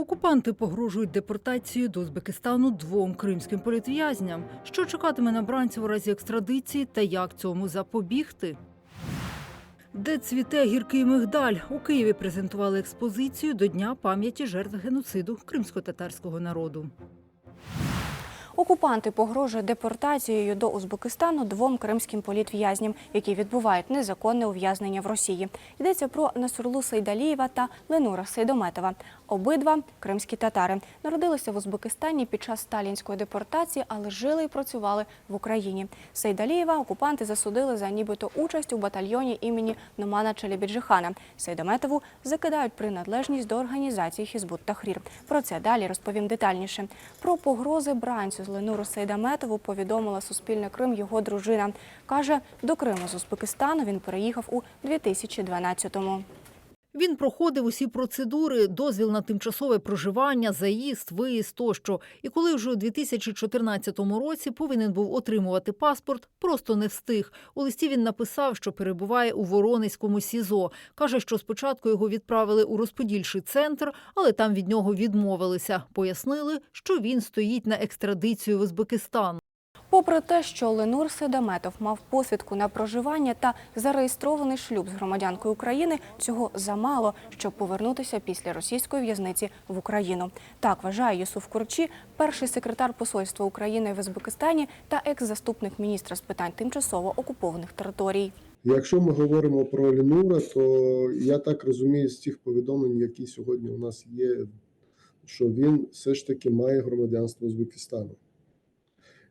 Окупанти погрожують депортацією до Узбекистану двом кримським політв'язням. Що чекатиме на бранців у разі екстрадиції та як цьому запобігти? Де цвіте гіркий мигдаль у Києві презентували експозицію до Дня пам'яті жертв геноциду кримсько-татарського народу. Окупанти погрожують депортацією до Узбекистану двом кримським політв'язням, які відбувають незаконне ув'язнення в Росії. Йдеться про Насурлу Сейдалієва та Ленура Сейдометова. Обидва кримські татари народилися в Узбекистані під час сталінської депортації, але жили і працювали в Україні. Сейдалієва окупанти засудили за нібито участь у батальйоні імені Номана Челебіджихана. Сейдометову закидають приналежність до організації Хізбут Тахрір. Про це далі розповім детальніше. Про погрози бранцю Ленуру Сейдаметову повідомила Суспільне Крим його дружина. Каже, до Криму з Узбекистану він переїхав у 2012-му. Він проходив усі процедури, дозвіл на тимчасове проживання, заїзд, виїзд тощо. І коли вже у 2014 році повинен був отримувати паспорт, просто не встиг. У листі він написав, що перебуває у Воронезькому СІЗО. Каже, що спочатку його відправили у розподільчий центр, але там від нього відмовилися. Пояснили, що він стоїть на екстрадицію в Узбекистан. Попри те, що Ленур Седаметов мав посвідку на проживання та зареєстрований шлюб з громадянкою України, цього замало, щоб повернутися після російської в'язниці в Україну. Так вважає Юсуф Курчі, перший секретар посольства України в Узбекистані та екс-заступник міністра з питань тимчасово окупованих територій. Якщо ми говоримо про Лінура, то я так розумію з тих повідомлень, які сьогодні у нас є, що він все ж таки має громадянство Узбекистану.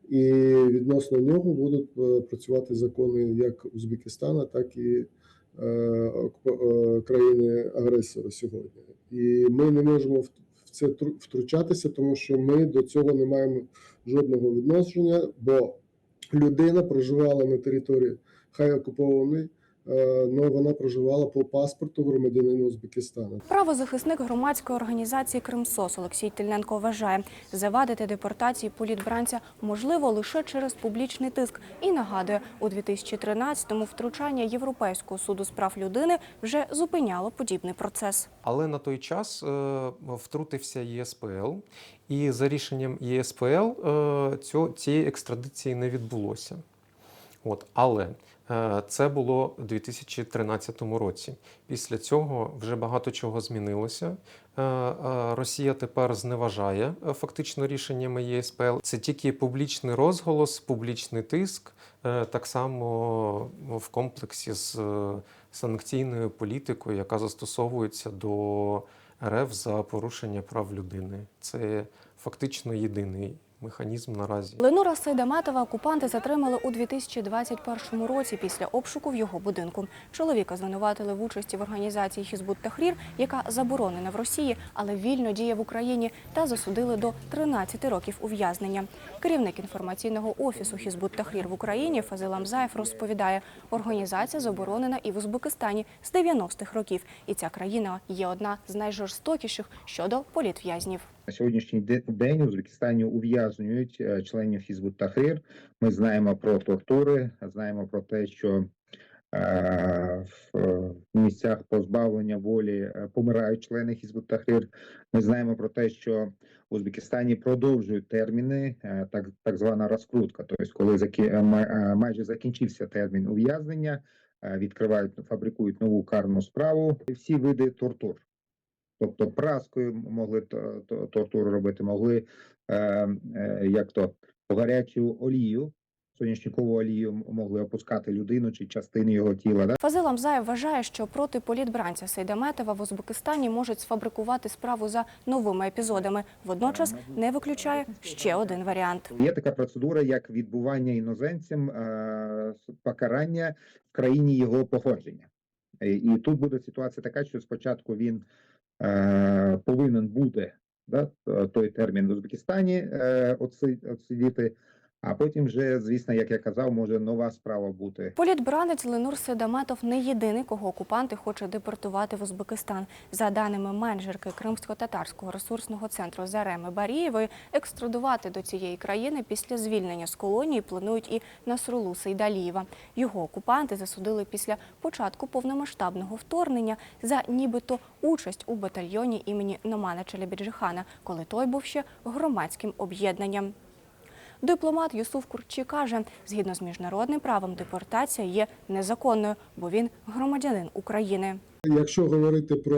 І відносно нього будуть е, працювати закони як Узбекистана, так і е, е, країни-агресора сьогодні. І ми не можемо в це тру- втручатися, тому що ми до цього не маємо жодного відношення, бо людина проживала на території хай окупований, але вона проживала по паспорту громадянина Узбекистану. Правозахисник громадської організації Кримсос Олексій Тельненко вважає, завадити депортації політбранця можливо лише через публічний тиск і нагадує, у 2013-му втручання Європейського суду з прав людини вже зупиняло подібний процес. Але на той час е, втрутився ЄСПЛ, і за рішенням ЄСПЛ е, цього, цієї екстрадиції не відбулося. От, але е, це було у 2013 році. Після цього вже багато чого змінилося. Е, е, Росія тепер зневажає е, фактично рішеннями ЄСПЛ. Це тільки публічний розголос, публічний тиск, е, так само в комплексі з е, санкційною політикою, яка застосовується до РФ за порушення прав людини. Це фактично єдиний механізм наразі. Ленура Сейдаметова окупанти затримали у 2021 році після обшуку в його будинку. Чоловіка звинуватили в участі в організації Хізбут Тахрір, яка заборонена в Росії, але вільно діє в Україні, та засудили до 13 років ув'язнення. Керівник інформаційного офісу Хізбут Тахрір в Україні Фазил Амзаєв розповідає, організація заборонена і в Узбекистані з 90-х років, і ця країна є одна з найжорстокіших щодо політв'язнів. На сьогоднішній день в Узбекистані ув'язнюють е, членів Хізбут Тахрир. Ми знаємо про тортури, знаємо про те, що е, в е, місцях позбавлення волі помирають члени Хізбут Тахрир. Ми знаємо про те, що в Узбекистані продовжують терміни, так, так звана розкрутка. Тобто, коли закі, ма- майже закінчився термін ув'язнення, відкривають, фабрикують нову карну справу. Всі види тортур. Тобто праскою могли то- то- тортуру робити, могли е, е, як то гарячу олію, соняшникову олію могли опускати людину чи частини його тіла. Да? Фазил Амзаєв вважає, що проти політбранця Сейдаметова в Узбекистані можуть сфабрикувати справу за новими епізодами. Водночас не виключає ще один варіант. Є така процедура, як відбування іноземцям е, покарання в країні його походження. І, тут буде ситуація така, що спочатку він повинен бути да, той термін в Узбекистані е, отси- отсидіти, А потім вже, звісно, як я казав, може нова справа бути. Політбранець Ленур Седаметов не єдиний, кого окупанти хочуть депортувати в Узбекистан. За даними менеджерки Кримсько-татарського ресурсного центру Зареми Барієвої, екстрадувати до цієї країни після звільнення з колонії планують і Насрулу Сейдалієва. Його окупанти засудили після початку повномасштабного вторгнення за нібито участь у батальйоні імені Номана Челебіджихана, коли той був ще громадським об'єднанням. Дипломат Юсуф Курчі каже, згідно з міжнародним правом, депортація є незаконною, бо він громадянин України. Якщо говорити про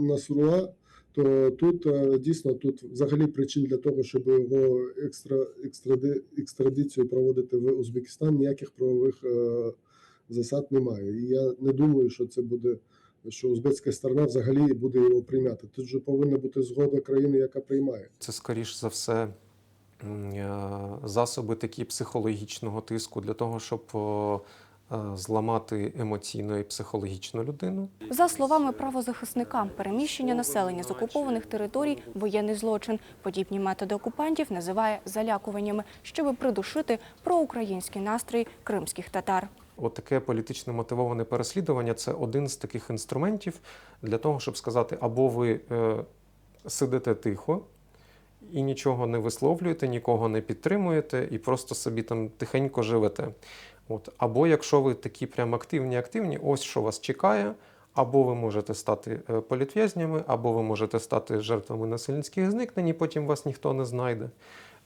Насруа, то тут е, дійсно тут взагалі причин для того, щоб його екстра, екстради, екстрадицію проводити в Узбекистан, ніяких правових е, засад немає. І я не думаю, що це буде. Що узбецька сторона взагалі буде його прийняти. Тут же повинна бути згода країни, яка приймає. Це скоріш за все засоби такі психологічного тиску для того, щоб е, зламати емоційно і психологічно людину. За словами правозахисника, переміщення населення з окупованих територій воєнний злочин. Подібні методи окупантів називає залякуваннями, щоб придушити проукраїнський настрій кримських татар. От таке політично мотивоване переслідування це один з таких інструментів для того, щоб сказати, або ви е, сидите тихо і нічого не висловлюєте, нікого не підтримуєте, і просто собі там тихенько живете. От. Або якщо ви такі прям активні, активні, ось що вас чекає. Або ви можете стати е, політв'язнями, або ви можете стати жертвами насильницьких зникнень, і потім вас ніхто не знайде.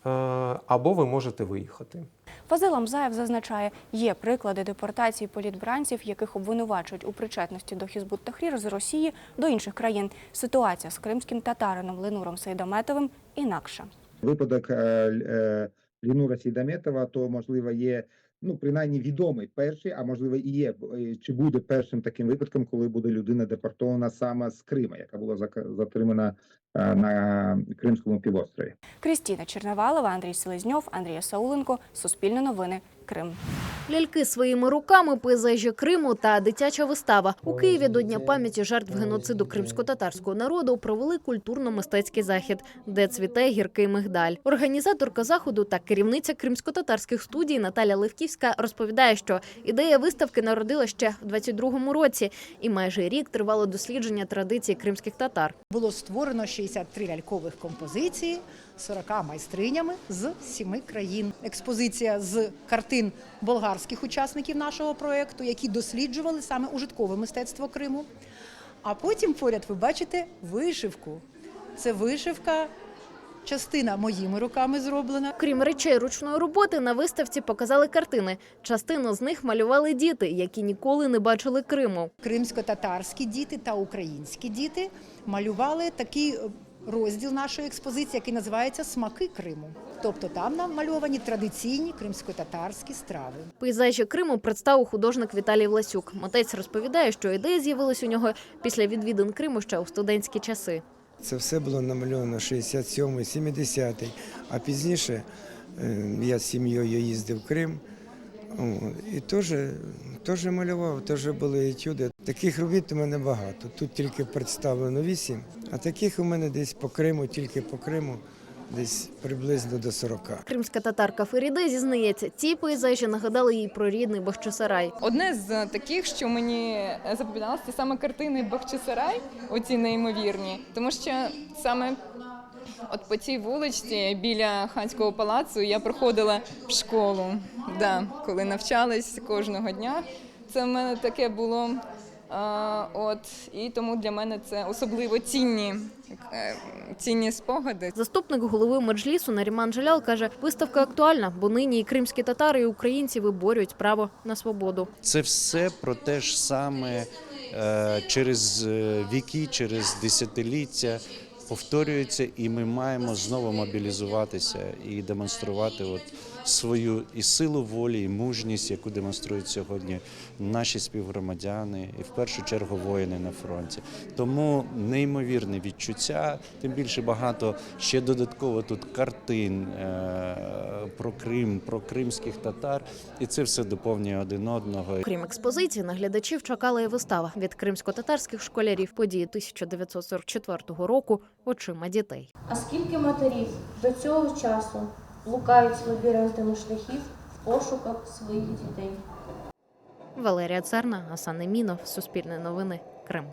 Е, Або ви можете виїхати. Вазил Амзаєв зазначає, є приклади депортації політбранців, яких обвинувачують у причетності до Хізбут Тахрір з Росії до інших країн. Ситуація з кримським татарином Ленуром Сейдаметовим інакша. Випадок е, е, Лінура Сейдаметова, то можливо є. Ну, принаймні відомий перший, а можливо і є е, чи буде першим таким випадком, коли буде людина депортована саме з Крима, яка була затримана на Кримському півострові. Крістіна Черновалова, Андрій Селезньов, Андрія Сауленко. Суспільне новини. Крим. Ляльки своїми руками, пейзажі Криму та дитяча вистава у Києві до Дня пам'яті жертв геноциду кримсько-татарського народу провели культурно-мистецький захід, де цвіте гіркий мигдаль. Організаторка заходу та керівниця кримсько-татарських студій Наталя Левківська розповідає, що ідея виставки народила ще в 22-му році, і майже рік тривало дослідження традицій кримських татар. Було створено 63 лялькових композиції 40 майстринями з сіми країн. Експозиція з картин болгарських учасників нашого проєкту, які досліджували саме ужиткове мистецтво Криму. А потім поряд ви бачите вишивку. Це вишивка, частина моїми руками зроблена. Крім речей ручної роботи, на виставці показали картини. Частину з них малювали діти, які ніколи не бачили Криму. Кримсько-татарські діти та українські діти малювали такий розділ нашої експозиції, який називається Смаки Криму. Тобто там намальовані традиційні кримсько-татарські страви. Пейзажі Криму представив художник Віталій Власюк. Митець розповідає, що ідея з'явилась у нього після відвідин Криму ще у студентські часи. Це все було намальовано 67-й, 70-й, а пізніше е, я з сім'єю їздив в Крим і теж, теж малював, теж були етюди. Таких робіт у мене багато. Тут тільки представлено 8, а таких у мене десь по Криму, тільки по Криму, десь приблизно до 40. Кримська татарка Феріде зізнається, ці пейзажі нагадали їй про рідний Бахчисарай. Одне з таких, що мені запам'яталося, це саме картини Бахчисарай, оці неймовірні, тому що саме от по цій вуличці біля ханського палацу я проходила в школу, да, коли навчалась кожного дня. Це в мене таке було. От і тому для мене це особливо цінні, е, цінні спогади. Заступник голови меджлісу Наріман Джалял каже, виставка актуальна, бо нині і кримські татари, і українці виборюють право на свободу. Це все про те ж саме е, через е, віки, через десятиліття повторюється, і ми маємо знову мобілізуватися і демонструвати от свою і силу волі, і мужність, яку демонструють сьогодні наші співгромадяни, і в першу чергу воїни на фронті. Тому неймовірне відчуття, тим більше багато ще додатково тут картин е, про Крим, про кримських татар, і це все доповнює один одного. Крім експозиції, на глядачів чекала і вистава від кримсько-татарських школярів події 1944 року очима дітей. А скільки матерів до цього часу блукають лабіринтами шляхів в пошуках своїх дітей. Валерія Церна, Асан Емінов, Суспільне новини, Крим.